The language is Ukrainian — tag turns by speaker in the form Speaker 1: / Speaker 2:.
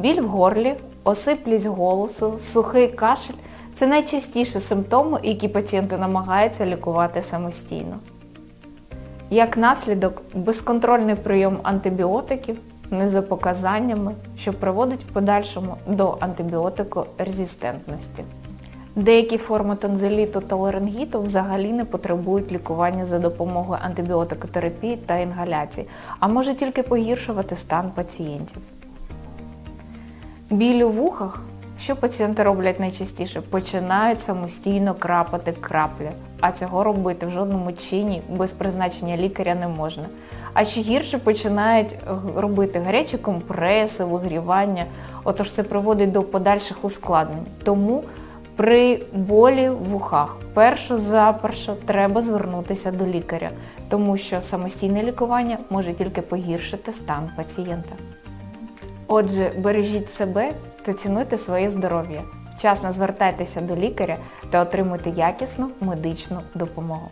Speaker 1: Біль в горлі, осиплість голосу, сухий кашель це найчастіші симптоми, які пацієнти намагаються лікувати самостійно. Як наслідок, безконтрольний прийом антибіотиків не за показаннями, що приводить в подальшому до антибіотикорезистентності. Деякі форми тонзиліту та ларингіту взагалі не потребують лікування за допомогою антибіотикотерапії та інгаляцій, а може тільки погіршувати стан пацієнтів. Біль у вухах, що пацієнти роблять найчастіше, починають самостійно крапати краплі, а цього робити в жодному чині без призначення лікаря не можна. А ще гірше починають робити гарячі компреси, вигрівання. Отож це приводить до подальших ускладнень. Тому при болі в вухах першу запершу треба звернутися до лікаря, тому що самостійне лікування може тільки погіршити стан пацієнта. Отже, бережіть себе та цінуйте своє здоров'я. Вчасно звертайтеся до лікаря та отримуйте якісну медичну допомогу.